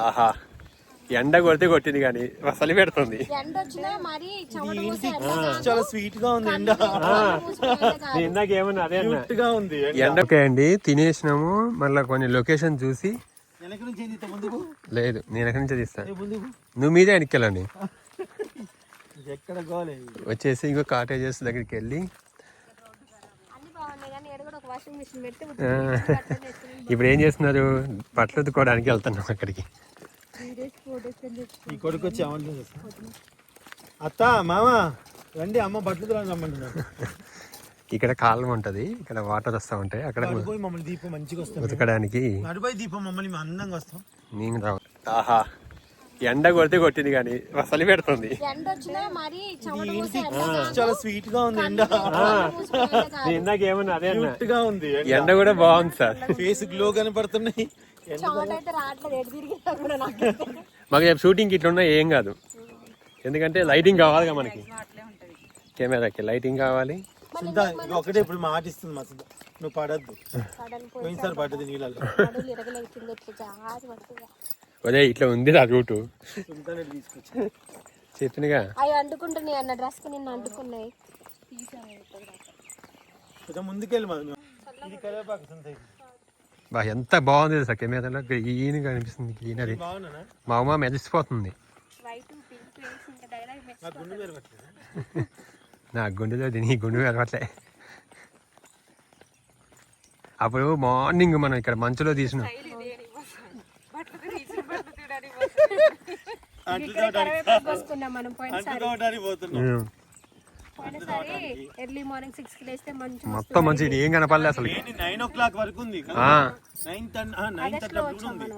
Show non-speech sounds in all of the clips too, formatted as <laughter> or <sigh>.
ఆహా. ఎండ కొడితే కొట్టింది కానీ అసలు పెడుతుంది. చాలా స్వీట్గా ఉంది ఎండ. నేను ఇందాక ఏమన్నా అదే గా ఉంది ఎండ. ఓకే అండి తినేసినాము. మళ్ళీ కొన్ని లొకేషన్ చూసి. లేదు నేను ఎక్కడి నుంచి తీస్తాను నువ్వు మీదే గోలే? వచ్చేసి ఇంకో కాటేజెస్ దగ్గరికి వెళ్ళి అన్ని బాగున్నాయి కానీ ఏడ కూడా ఒక వాషింగ్ మిషన్ పెడితే ఆ, ఇప్పుడు ఏం చేస్తున్నారు? బట్టలు ఉతుక్కోవడానికి వెళ్తున్నాం అక్కడికి. ఈ కొడుకు వచ్చి అత్త మామ రండి అమ్మ బట్టలు రమ్మంటున్నారు. ఇక్కడ కాలం ఉంటది ఇక్కడ వాటర్ వస్తూ ఉంటాయి అక్కడ మమ్మల్ని దీపం మంచిగా వస్తాం ఉతకడానికి నడిపోయి దీపం మమ్మల్ని మేము అందంగా వస్తాం. నేను రావు ఆహా. ఎండ కొడితే కొట్టింది కానీ అసలు పెడుతుంది. చాలా స్వీట్గా ఉంది ఎండ. ఇందాక ఏమన్నా అదే గా ఉంది ఎండ. కూడా బాగుంది సార్. ఫేస్ గ్లో కనపడుతున్నాయి. మాకు రేపు షూటింగ్ ఇట్లా ఉన్నా ఏం కాదు. ఎందుకంటే లైటింగ్ కావాలిగా మనకి. కెమెరాకి లైటింగ్ కావాలి. సుధా ఒకటే ఇప్పుడు మాట ఇస్తుంది మా సుధా. నువ్వు పడద్దు. పడని పోయినసారి పడ్డది నీళ్ళల్లో. అదే ఇట్లా ఉంది ఆ రూటు. చెప్పినగా. అవి అంటుకుంటున్నాయి అన్న డ్రెస్కి నిన్ను అంటుకున్నాయి. కొంచెం ముందుకెళ్ళి ఇది కరివేపాకు. బా ఎంత బాగుంది సార్ కెమెరాలో? గ్రీన్ కనిపిస్తుంది గ్రీనరీ బాగున్నానా మా అమ్మ మెరిసిపోతుంది. పెరగట్లేదు నా గుండెలో నీ గుండె పెరగట్లే అప్పుడు మార్నింగ్ మనం ఇక్కడ మంచులో తీసినాం. పోసుకున్నాం మనం పోయినసారి. పోయినసారి ఎర్లీ మార్నింగ్ సిక్స్కి లేస్తే మంచి మొత్తం మంచి ఏం కనపడలే అసలు. నైన్ ఓ క్లాక్ వరకు ఉంది. ఆ, నైన్ టెన్ నైన్ థర్టీ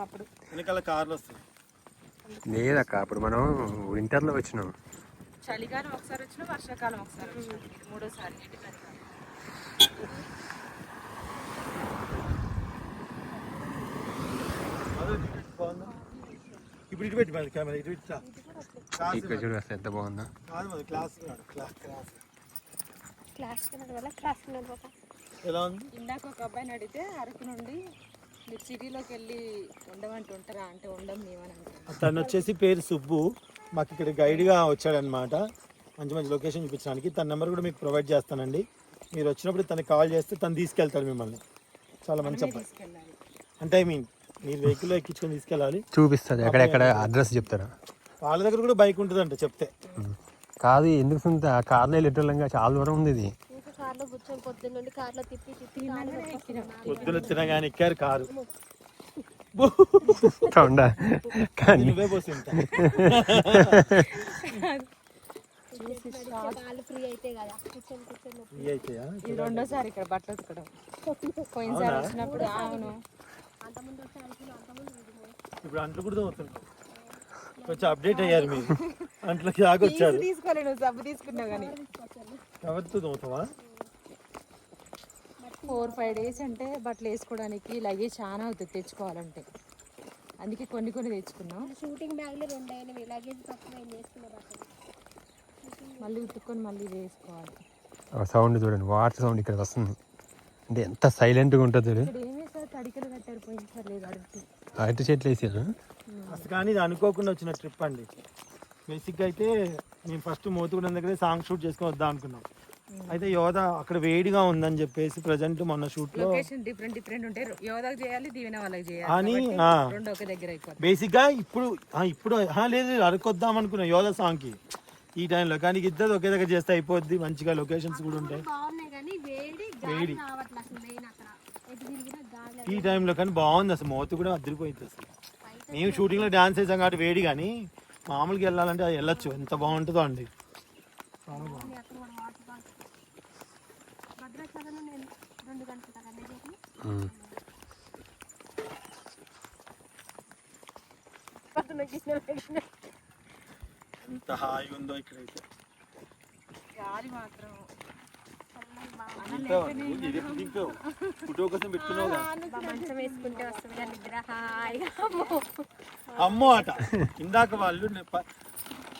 అప్పుడు వెనకాల కార్లు వస్తాయి లేదక్క అప్పుడు మనం వింటర్లో వచ్చినాం. చలికాలం ఒకసారి వచ్చిన వర్షాకాలం ఒకసారి మూడోసారి బాగుందా? ఇప్పుడు ఇటు పెట్టి మరి కెమెరా ఇటు ఇట్లా క్లాస్ ఇక్కడ చూడు అసలు ఎంత బాగుందో. కాదు మరి క్లాస్ కాదు, క్లాస్ క్లాస్ క్లాస్ వల్ల క్లాస్ పోతా ఎలా ఉంది? ఇందాక ఒక అబ్బాయిని అడిగితే అరకు నుండి మీరు సిటీలోకి వెళ్ళి ఉండమంటూ ఉంటారా? అంటే ఉండం మేమని అంటారు తను వచ్చేసి పేరు సుబ్బు. మాకు ఇక్కడ గైడ్గా వచ్చాడనమాట. మంచి మంచి లొకేషన్ చూపించడానికి. తన నెంబర్ కూడా మీకు ప్రొవైడ్ చేస్తానండి. మీరు వచ్చినప్పుడు తనకి కాల్ చేస్తే తను తీసుకెళ్తాడు మిమ్మల్ని. చాలా మంచి అబ్బాయి. అంటే ఐ మీన్ మీరు వెహికల్లో ఎక్కించుకొని తీసుకెళ్ళాలి. చూపిస్తుంది. ఎక్కడెక్కడ అడ్రస్ చెప్తారా? వాళ్ళ దగ్గర కూడా బైక్ ఉంటుందంట చెప్తే. కాదు ఎందుకు సునీత? ఆ కార్లో వెళ్ళేటోళ్ళంగా చాలా దూరం ఉంది ఇది. పొద్దున తినగానే ఎక్కారు కారు. ఉండా కానీ రెండోసారి ఇక్కడ బట్టలు ఉతకడం. పోయినసారి వచ్చినప్పుడు అవును. ఇప్పుడు అంట్లు కూడా అవుతుంది కొంచెం అప్డేట్ అయ్యారు మీరు. అంట్లకి దాకా వచ్చారు సబ్బు తీసుకున్నావు కానీ. తోముతావా? ఫోర్ ఫైవ్ డేస్ అంటే బట్టలు వేసుకోవడానికి లగేజ్ చాలా అవుతుంది తెచ్చుకోవాలంటే. అందుకే కొన్ని కొన్ని తెచ్చుకున్నాం. షూటింగ్ బ్యాగ్లు రెండు అయినవి లగేజ్ అక్కడ మళ్ళీ ఉతుక్కొని మళ్ళీ వేసుకోవాలి. సౌండ్ చూడండి వాటర్ సౌండ్ ఇక్కడ వస్తుంది. అంటే ఎంత సైలెంట్గా ఉంటుంది చూడు. ఇక్కడ ఏమీ సార్ తడికలు కట్టారు పోయినసారి లేదు అడుగుతుంది అరటి చెట్లు వేసారు? అసలు కానీ ఇది అనుకోకుండా వచ్చిన ట్రిప్ అండి. బేసిక్గా అయితే మేము ఫస్ట్ మోతుగూడెం దగ్గరే సాంగ్ షూట్ చేసుకొని వద్దాం అనుకున్నాం. అయితే యోధ అక్కడ వేడిగా ఉందని చెప్పేసి ప్రజెంట్ మొన్న షూట్లో లొకేషన్ డిఫరెంట్ డిఫరెంట్ ఉంటాయి యోధకు చేయాలి దీవెన వాళ్ళకి చేయాలి. అని కాబట్టి ఆ, రెండు ఒకే దగ్గర అయిపోతుంది బేసిక్గా ఇప్పుడు ఆ, ఇప్పుడు ఆ, లేదు అరకొద్దాం అనుకున్నాం యోధ సాంగ్కి. ఈ టైంలో కానీ ఇద్దరు ఒకే దగ్గర చేస్తే అయిపోద్ది మంచిగా లొకేషన్స్ కూడా ఉంటాయి. బాగున్నాయి కానీ వేడి గాలి రావట్లేదు అసలు మెయిన్ అక్కడ ఎటు తిరిగినా గాలి ఈ టైంలో కానీ బాగుంది అసలు. మోత కూడా అదిరిపోయింది అసలు. మేము షూటింగ్లో డాన్స్ వేసాం కాబట్టి వేడి కానీ మామూలుగా వెళ్ళాలంటే అది వెళ్ళొచ్చు. ఎంత బాగుంటుందో అండి. ఎంత హాయిగా ఉందో ఇక్కడైతే. గాలి మాత్రం దింపావా నువ్వు? ఇది ఎప్పుడు దింపావు? ఫోటో కోసం పెట్టుకున్నావు కదా. మంచం వేసుకుంటే వస్తుంది కానీ నిద్ర హాయిగా అమ్మో. అమ్మో అట ఇందాక వాళ్ళు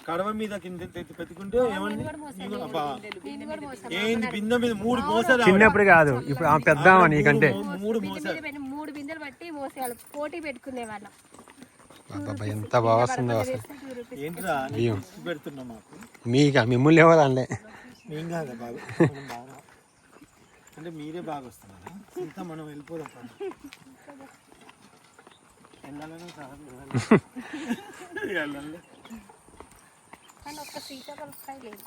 కడవ మీద కింద పెట్టుకుంటే ఏమండి. ఏంది బిందె మీద మూడు ఆవిడ. చిన్నప్పుడు కాదు ఇప్పుడు ఆ పెద్దామా నీకంటే మూడు- పెట్టి మూడు బిందెలు బట్టి మోసేవాళ్ళు పోటీ పెట్టుకునే వాళ్ళం ఎంత బాగా వస్తుందో అసలు మీకు మిమ్మల్ని ఎవరు అనలే మేం కాదా బాగా మనం బాగా అంటే మీరే బాగా వస్తున్నారా ఇంకా మనం వెళ్ళిపోదాం పద. వెళ్ళాలనే కాదు వెళ్ళాలి కానీ ఒక్క సీతాఫలకాయ లేదు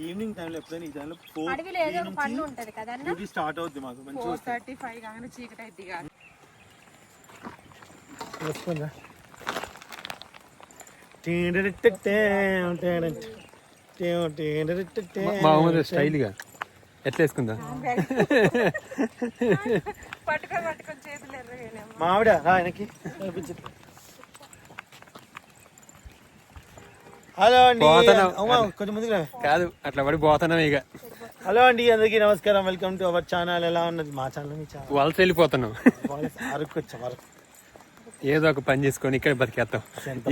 ఈవినింగ్ టైంలో ఎప్పుడైనా ఈ టైంలో ఫోర్ అడవిలో ఏదో ఒక పండు ఉంటది కదా అన్న డ్యూటీ స్టార్ట్ అవుద్ది మాకు మంచిగా ఫోర్ థర్టీ ఫైవ్ చీకటి అయితే కాదు వస్తుందా మా ఊరు స్టైల్గా ఎట్లా వేసుకుందా మావిడ ఆయనకి. హలో అండి. కొంచెం ముందుకు కాదు అట్లా పడి పోతున్నాం ఇక. హలో అండి అందరికీ నమస్కారం. Welcome to our channel. ఎలా ఉన్నది? మా ఛానల్ మీ ఛానల్. వలస వెళ్ళిపోతున్నాం. అరకు వచ్చాం అరకు. ఏదో ఒక పని చేసుకొని ఇక్కడే బతికేస్తాం.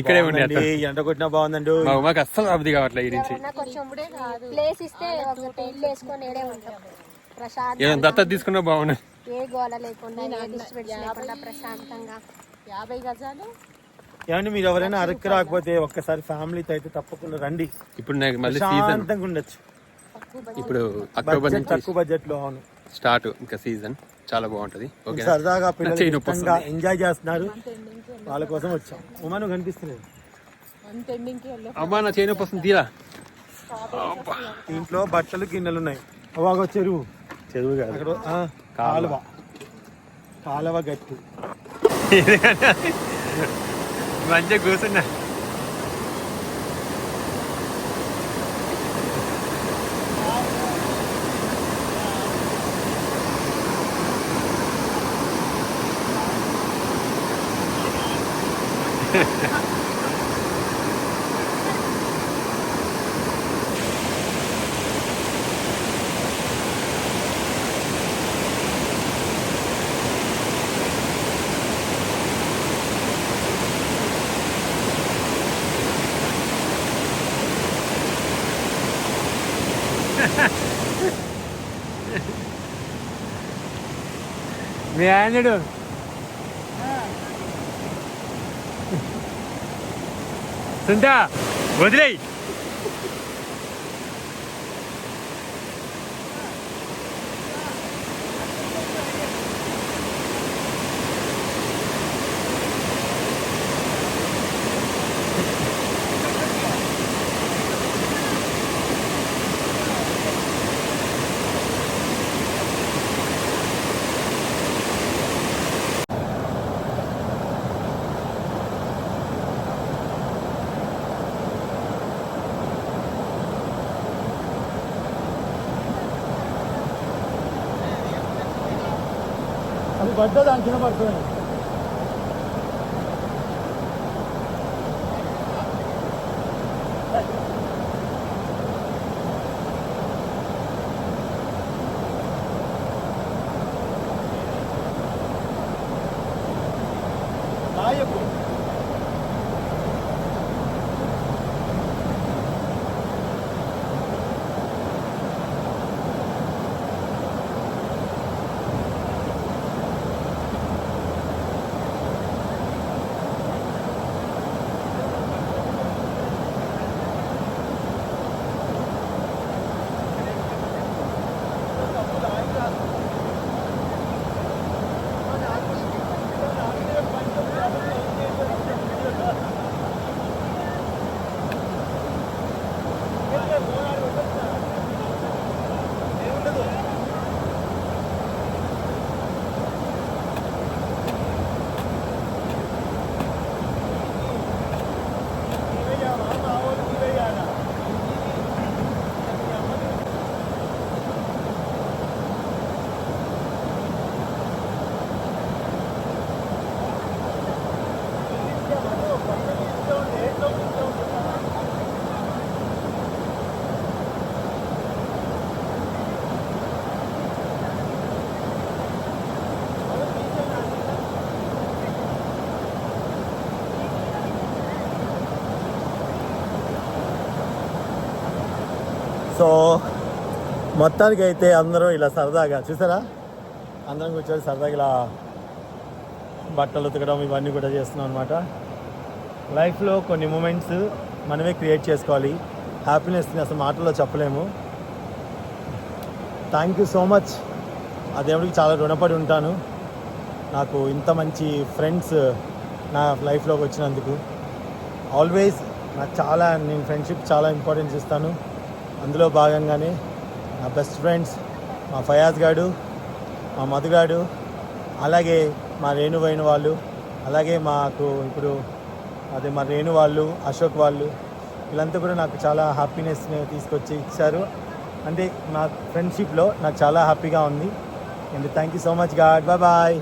ఇక్కడే ఉండేస్తాం ఎండ కొట్టినా బాగుందండి. మా ఉమాకి అస్సలు అభిది కావట్లే ఈ నుంచి. నాకు కొంచెం ప్లేస్ ఇస్తే ఒక ఇల్లు వేసుకొని ఏడే ఉంటాం. ప్రశాంత్ ఏదైనా దత్తత తీసుకున్నా బాగుండు. ఏ గోల లేకుండా ఏ డిస్టర్బెన్స్ లేకుండా ప్రశాంతంగా. యాభై గజాలు? ఏమండి మీరు ఎవరైనా అరకు రాకపోతే ఒక్కసారి ఫ్యామిలీతో అయితే తప్పకుండా రండి. ఇప్పుడు నాకు మళ్ళీ సీజన్ ఉండొచ్చు. ఇప్పుడు అక్టోబర్ బడ్జెట్ నుంచి. తక్కువ బడ్జెట్లో అవును. స్టార్ట్ ఇంకా సీజన్ చాలా బాగుంటది. ఓకే సరదాగా పిల్లలు ఇష్టంగా ఎంజాయ్ చేస్తున్నారు. వాళ్ళ కోసం వచ్చాం. ఉమా నువ్వు కనిపిస్తలేదు. అమ్మా నా చేయను వస్తుంది. తీరా. ఇంట్లో బట్టలు గిన్నెలు ఉన్నాయి. అవాగో చెరువు. చెరువు కాదు. అక్కడ ఆ, కాలువ. కాలువ. గట్టు. <laughs> మంచిగా కూర్చున్నా. ഞാനിടും. സുന്ദാ വതിലേ పడ్డా దాని కింద పడుతుంది. సో మొత్తానికి అయితే అందరూ ఇలా సరదాగా చూసారా? అందరం కూర్చొని సరదాగా ఇలా బట్టలు ఉతకడం ఇవన్నీ కూడా చేస్తున్నాం అనమాట లైఫ్లో కొన్ని మూమెంట్స్ మనమే క్రియేట్ చేసుకోవాలి. హ్యాపీనెస్ని అసలు మాటల్లో చెప్పలేము. థ్యాంక్ యూ సో మచ్ ఆ దేవుడికి చాలా రుణపడి ఉంటాను. నాకు ఇంత మంచి ఫ్రెండ్స్ నా లైఫ్లోకి వచ్చినందుకు. ఆల్వేస్ నాకు చాలా నేను ఫ్రెండ్షిప్ చాలా ఇంపార్టెన్స్ ఇస్తాను. అందులో భాగంగానే నా బెస్ట్ ఫ్రెండ్స్ మా ఫయాజ్ గాడు మా మధుగాడు అలాగే మా రేణు వైన వాళ్ళు అలాగే మాకు ఇప్పుడు అదే మా రేణు వాళ్ళు అశోక్ వాళ్ళు వీళ్ళంతా కూడా నాకు చాలా హ్యాపీనెస్ని తీసుకొచ్చి ఇచ్చారు. అంటే నా ఫ్రెండ్షిప్లో నాకు చాలా హ్యాపీగా ఉంది. And thank you so much god bye bye